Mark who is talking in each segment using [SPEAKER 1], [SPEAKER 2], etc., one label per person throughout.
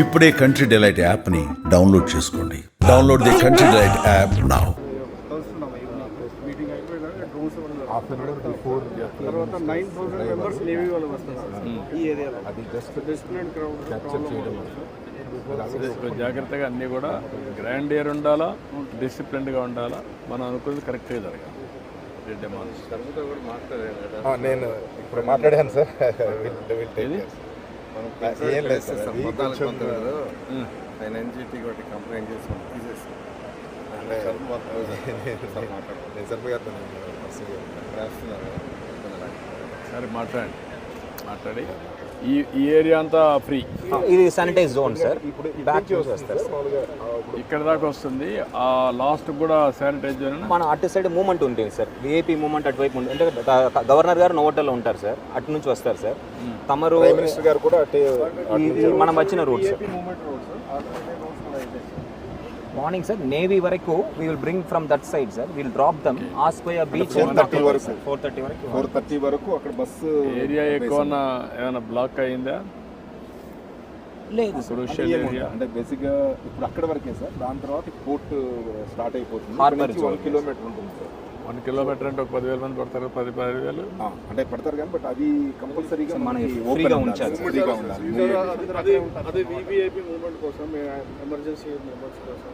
[SPEAKER 1] ఇప్పుడే Country Delight యాప్ని download చేసుకోండి. Download the Country Delight app now
[SPEAKER 2] కొంచెం జాగ్రత్తగా అన్నీ కూడా గ్రాండ్ ఇయర్ ఉండాలా డిసిప్లిన్డ్గా ఉండాలా మనం అనుకున్నది కరెక్ట్గా జరగాలి.
[SPEAKER 3] నేను ఇప్పుడు మాట్లాడాను సార్. ఏం లేదు సార్ అది కొంచెం
[SPEAKER 4] ఆయన ఎన్జిటి ఒకటి కంప్లైంట్ చేసి మనం రాస్తున్నారు
[SPEAKER 2] సరే మాట్లాడండి. మాట్లాడి. ఈ ఈ ఏరియా అంతా ఫ్రీ
[SPEAKER 5] ఇది శానిటైజ్ జోన్ సార్ బ్యాక్
[SPEAKER 2] ఇక్కడ దాకా వస్తుంది. ఆ లాస్ట్ కూడా శానిటైజ్
[SPEAKER 5] మన అటు సైడ్ మూమెంట్ ఉంటుంది సార్ విఐపి మూమెంట్ అటువైపు ఉంటుంది అంటే గవర్నర్ గారు నోవోటల్లో ఉంటారు సార్ అటు నుంచి వస్తారు సార్ తమరు
[SPEAKER 3] ప్రైమ్ మినిస్టర్ గారు కూడా
[SPEAKER 5] మనం వచ్చిన route sir
[SPEAKER 6] movement road sir ఆ సైడ్ రోడ్స్ కూడా అయితే
[SPEAKER 5] మార్నింగ్ సార్ నేవీ వరకు we will bring from that side sir will drop them ఆస్కోయ beach
[SPEAKER 3] 4:30 వరకు.
[SPEAKER 5] ఫోర్ థర్టీ వరకు.
[SPEAKER 3] ఫోర్ థర్టీ వరకు అక్కడ బస్సు
[SPEAKER 2] ఏరియా ఎక్కువ ఏమైనా బ్లాక్ అయిందా?
[SPEAKER 5] లేదు
[SPEAKER 3] అంటే బేసిక్గా ఇప్పుడు అక్కడ వరకే సార్ దాని తర్వాత పోర్ట్ స్టార్ట్ అయిపోతుంది. One
[SPEAKER 5] zone.
[SPEAKER 3] కిలోమీటర్ ఉంటుంది సార్
[SPEAKER 2] వన్ కిలోమీటర్ అంటే ఒక పదివేల మంది పడతారు పది పదివేలు.
[SPEAKER 3] అంటే పెడతారు కానీ బట్ అది కంపల్సరీగా
[SPEAKER 5] ఫ్రీగా ఉంచాలి.
[SPEAKER 3] ఉండాలి. ఫ్రీగా ఉండాలి.
[SPEAKER 6] అదే అదే వివిఐపి మూమెంట్ కోసం ఎమర్జెన్సీ మెంబర్స్ కోసం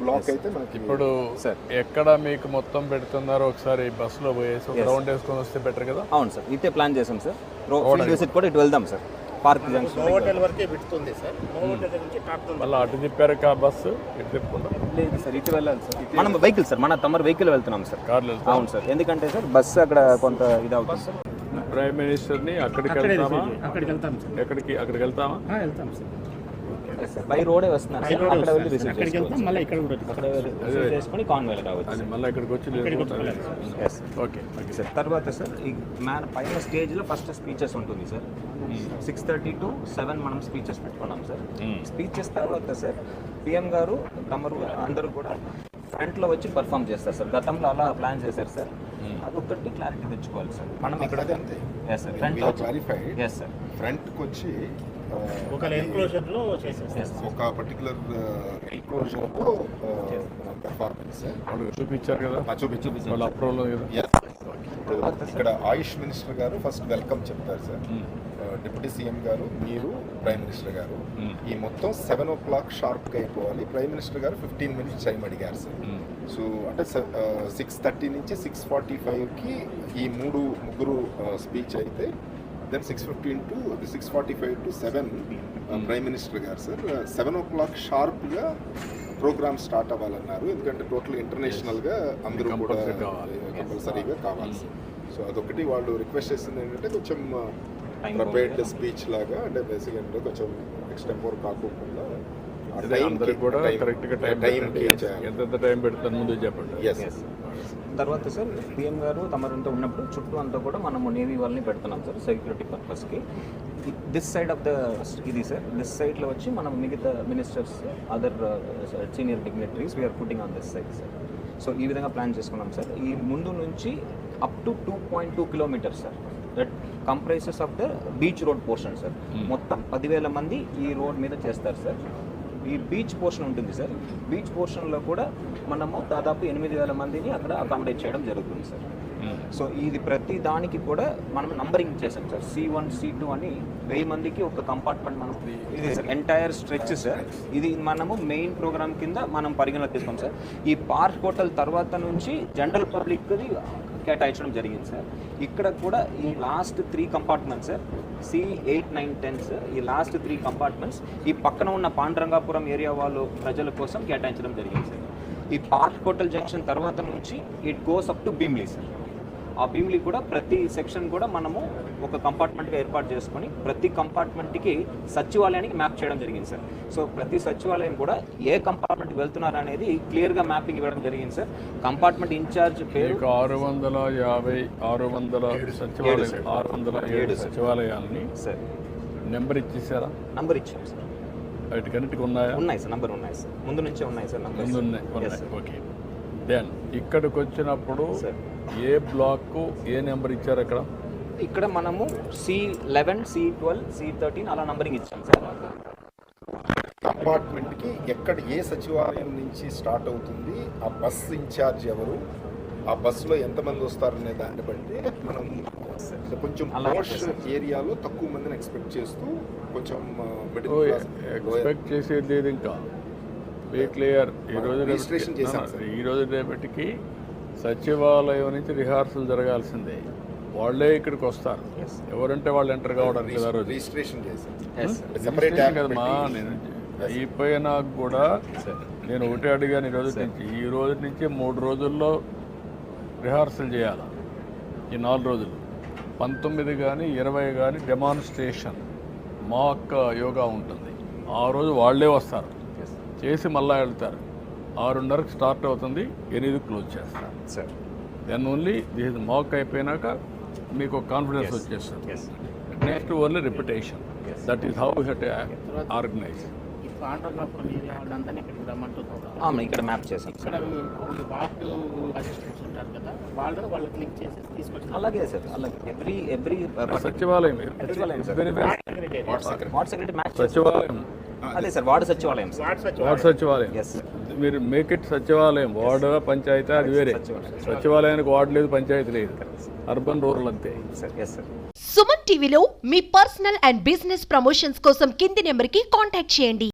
[SPEAKER 3] బ్లాక్ అయితే మనకి
[SPEAKER 2] ఇప్పుడు
[SPEAKER 5] సార్.
[SPEAKER 2] ఎక్కడ మీకు మొత్తం పెడుతున్నారో ఒకసారి బస్సులో పోయేసి రౌండ్ వేసుకొని వస్తే బెటర్ కదా?
[SPEAKER 5] అవును సార్ ఇటే ప్లాన్ చేసాం సార్ విజిట్ కూడా ఇటు వెళ్దాం సార్ పార్క్ జంక్షన్
[SPEAKER 2] మళ్ళీ అటు తిప్పారు కా బస్సు? ఇటు తిప్పకుండా
[SPEAKER 5] లేదు సార్ ఇటు వెళ్ళాలి సార్. మనం వెహికల్ సార్ మన తమరు వెహికల్ వెళ్తున్నాం సార్.
[SPEAKER 2] కార్లు వెళ్తాం
[SPEAKER 5] అవును సార్. ఎందుకంటే సార్ బస్సు అక్కడ కొంత ఇది అవుతుంది సార్
[SPEAKER 2] ప్రైమ్ మినిస్టర్ని అక్కడికి వెళ్తామా అక్కడికి వెళ్తాం ఎక్కడికి? అక్కడికి వెళ్తామా?
[SPEAKER 5] బై రోడే వస్తున్నారు. సార్ అక్కడ వెళ్ళి రిసీవ్ చేసుకోవాలి మళ్ళీ ఇక్కడ కూడా అక్కడ రిసీవ్ చేసుకొని కాన్వేల్ రావచ్చు.
[SPEAKER 2] అది మళ్ళీ ఇక్కడికి వచ్చి ఓకే ఓకే.
[SPEAKER 5] సార్ తర్వాత సార్ ఈ మ్యాన్ పైన స్టేజ్లో ఫస్ట్ స్పీచెస్ ఉంటుంది sir six thirty to seven మనం స్పీచెస్ పెట్టుకున్నాం సార్ స్పీచెస్ తర్వాత సార్ పిఎం గారు తమరు అందరూ కూడా ఫ్రంట్లో వచ్చి పర్ఫామ్ చేస్తారు సార్ గతంలో అలా ప్లాన్ చేశారు సార్ అదొకటి క్లారిటీ తెచ్చుకోవాలి సార్ మనం ఇక్కడ
[SPEAKER 3] అదే అంతే
[SPEAKER 5] yes sir front
[SPEAKER 3] clarified
[SPEAKER 5] yes sir
[SPEAKER 3] ఫ్రంట్కి వచ్చి
[SPEAKER 7] ఒక ఎన్క్లోజర్లో చేసేస్తారు.
[SPEAKER 3] ఒక పర్టికులర్ ఎన్క్లోజర్లో పెర్ఫార్మెన్స్
[SPEAKER 2] వాళ్ళు చూపించారు కదా?
[SPEAKER 3] చూపించు
[SPEAKER 2] వాళ్ళ అప్రూవల్
[SPEAKER 3] ఇక్కడ ఆయుష్ మినిస్టర్ గారు ఫస్ట్ వెల్కమ్ చెప్తారు సార్. డిప్యూటీ సీఎం గారు మీరు ప్రైమ్ మినిస్టర్ గారు. ఈ మొత్తం సెవెన్ ఓ క్లాక్ షార్ప్గా అయిపోవాలి. ప్రైమ్ మినిస్టర్ గారు ఫిఫ్టీన్ మినిట్స్ టైం అడిగారు సార్. సో అంటే సిక్స్ థర్టీ నుంచి సిక్స్ ఫార్టీ ఫైవ్కి ఈ మూడు ముగ్గురు స్పీచ్ అయితే then six fifteen to six forty five to seven prime minister గారు సార్ సెవెన్ ఓ క్లాక్ షార్ప్గా ప్రోగ్రామ్ స్టార్ట్ అవ్వాలన్నారు. ఎందుకంటే టోటల్ ఇంటర్నేషనల్గా అందరూ కూడా. కంపల్సరీగా కావాలి. సార్ సో అదొకటి వాళ్ళు రిక్వెస్ట్ చేసింది ఏంటంటే కొంచెం ప్రిపేర్డ్ స్పీచ్ లాగా అంటే బేసిక్ అంటే కొంచెం ఎక్స్టెంపోర్ కాకోకుండా
[SPEAKER 2] అదే అందరికి కూడా కరెక్ట్గా టైం
[SPEAKER 3] చేయాలి.
[SPEAKER 2] ఎంతెంత టైం పెడతాను ముందు చెప్పండి.
[SPEAKER 3] ఎస్
[SPEAKER 5] తర్వాత సార్ పిఎం గారు తమరంతా ఉన్నప్పుడు చుట్టూ అంతా కూడా మనము నేవీ వాళ్ళని పెడుతున్నాం సార్ సెక్యూరిటీ పర్పస్కి దిస్ సైడ్ ఆఫ్ ద ఇది సార్ దిస్ సైడ్లో వచ్చి మనం మిగతా ministers other senior dignitaries we are putting on this side sir. So ఈ విధంగా ప్లాన్ చేసుకున్నాం సార్. ఈ ముందు నుంచి up to two point two kilometres sir. That comprises of the beach road portion sir. మొత్తం పదివేల మంది ఈ రోడ్ మీద చేస్తారు సార్. ఈ బీచ్ పోర్షన్ ఉంటుంది సార్. బీచ్ పోర్షన్లో కూడా మనము దాదాపు ఎనిమిది వేల మందిని అక్కడ అకామిడేట్ చేయడం జరుగుతుంది సార్. సో ఇది ప్రతి దానికి కూడా మనం నంబరింగ్ చేసాం sir. C one C two అని వెయ్యి మందికి ఒక కంపార్ట్మెంట్ మనం ఇది సార్ ఎంటైర్ స్ట్రెచ్ సార్. ఇది మనము మెయిన్ ప్రోగ్రామ్ కింద మనం పరిగణలోకి తీసుకోం సార్. ఈ పార్క్ హోటల్ తర్వాత నుంచి జనరల్ పబ్లిక్ది కేటాయించడం జరిగింది సార్. ఇక్కడ కూడా ఈ last three compartments sir C eight nine ten sir ఈ లాస్ట్ త్రీ కంపార్ట్మెంట్స్ ఈ పక్కన ఉన్న పాండురంగాపురం ఏరియా వాళ్ళు ప్రజల కోసం కేటాయించడం జరిగింది సార్. ఈ పార్క్ హోటల్ జంక్షన్ తర్వాత నుంచి it goes up to Bheemili sir. ఆ భీమ్లీ కూడా ప్రతి సెక్షన్ కూడా మనము ఒక కంపార్ట్మెంట్గా ఏర్పాటు చేసుకొని ప్రతి కంపార్ట్మెంట్కి సచివాలయానికి మ్యాప్ చేయడం జరిగింది సార్. సో ప్రతి సచివాలయం కూడా ఏ కంపార్ట్మెంట్కి వెళ్తున్నారు అనేది క్లియర్గా మ్యాపింగ్ ఇవ్వడం జరిగింది సార్. కంపార్ట్మెంట్ ఇన్ఛార్జ్ పేరు
[SPEAKER 2] ఆరు వందల యాభై ఆరు వందల సచివాలయం ఆరు వందల ఏడు సచివాలయాలని
[SPEAKER 5] సార్.
[SPEAKER 2] నెంబర్ ఇచ్చేసారా?
[SPEAKER 5] నంబర్ ఇచ్చాం సార్.
[SPEAKER 2] వాటికన్నిటికి ఉన్నాయా?
[SPEAKER 5] ఉన్నాయి సార్ నంబర్ ఉన్నాయి సార్. ముందు నుంచే ఉన్నాయి సార్ నంబర్
[SPEAKER 2] ముందు ఉన్నాయి. ఉన్నాయి ఓకే. దెన్ ఇక్కడికి వచ్చినప్పుడు
[SPEAKER 5] సార్.
[SPEAKER 2] ఏ బ్లాక్ ఏ నెంబర్ ఇచ్చారు అక్కడ?
[SPEAKER 5] ఇక్కడ మనము C eleven C twelve C thirteen అలా నంబరింగ్ ఇచ్చాం సార్.
[SPEAKER 3] అపార్ట్మెంట్కి ఎక్కడ ఏ సచివాలయం నుంచి స్టార్ట్ అవుతుంది ఆ బస్ ఇన్ఛార్జ్ ఎవరు ఆ బస్సులో ఎంతమంది వస్తారనే దాన్ని బట్టి మనం కొంచెం పోష్. ఏరియాలో తక్కువ మందిని ఎక్స్పెక్ట్ చేస్తూ కొంచెం మిడిల్
[SPEAKER 2] ఓ,
[SPEAKER 3] క్లాస్
[SPEAKER 2] ఎక్స్పెక్ట్ చేసేది లేదు ఇంకా? క్లియర్ ఈ రోజు
[SPEAKER 3] రిజిస్ట్రేషన్
[SPEAKER 2] రేపటికి-
[SPEAKER 3] చేశాం
[SPEAKER 2] నా-
[SPEAKER 3] సార్.
[SPEAKER 2] ఈ రోజు రేపటికి సచివాలయం నుంచి రిహార్సల్ జరగాల్సిందే. వాళ్ళే ఇక్కడికి వస్తారు. ఎవరంటే వాళ్ళు ఎంటర్ కావడానికి
[SPEAKER 3] రిజిస్ట్రేషన్
[SPEAKER 2] రిజిస్ట్రేషన్ కదమ్మా నేను అయిపోయినా కూడా నేను ఒకటే అడిగాను ఈ రోజు నుంచి. ఈ రోజు నుంచి మూడు రోజుల్లో రిహార్సల్ చేయాలి? ఈ నాలుగు రోజులు. పంతొమ్మిది కానీ ఇరవై కానీ డెమాన్స్ట్రేషన్ మాక్ యోగా ఉంటుంది. ఆ రోజు వాళ్ళే వస్తారు. చేసి మళ్ళా వెళ్తారు. ఆరున్నరకు స్టార్ట్ అవుతుంది ఎనిమిది క్లోజ్ చేస్తారు
[SPEAKER 5] sir
[SPEAKER 2] then only this mock అయిపోయినాక మీకు కాన్ఫిడెన్స్ వచ్చేస్తుంది. Next only repetition that is how it organise
[SPEAKER 5] ఇక్కడ మ్యాప్ చేసాం అలాగే సార్ అలాగే. ఎవ్రీ ఎవ్రీ
[SPEAKER 2] సచివాలయం
[SPEAKER 5] సచివాలయం సార్. వార్డ్ సెక్రటరీ మ్యాచ్
[SPEAKER 2] సచివాలయం.
[SPEAKER 5] అదే సార్ వార్డు సచివాలయం సార్
[SPEAKER 2] వార్డ్ సచివాలయం.
[SPEAKER 5] ఎస్
[SPEAKER 2] మీరు మేక్ ఇట్ సచివాలయం వార్డు పంచాయతీ అది వేరే.
[SPEAKER 5] సచివాలయం.
[SPEAKER 2] సచివాలయానికి వార్డు లేదు పంచాయతీ లేదు. అర్బన్ రూరల్ అంతే.
[SPEAKER 8] సుమన్ టీవీలో మీ పర్సనల్ అండ్ బిజినెస్ ప్రమోషన్స్ కోసం కింది నెంబర్కి కాంటాక్ట్ చేయండి.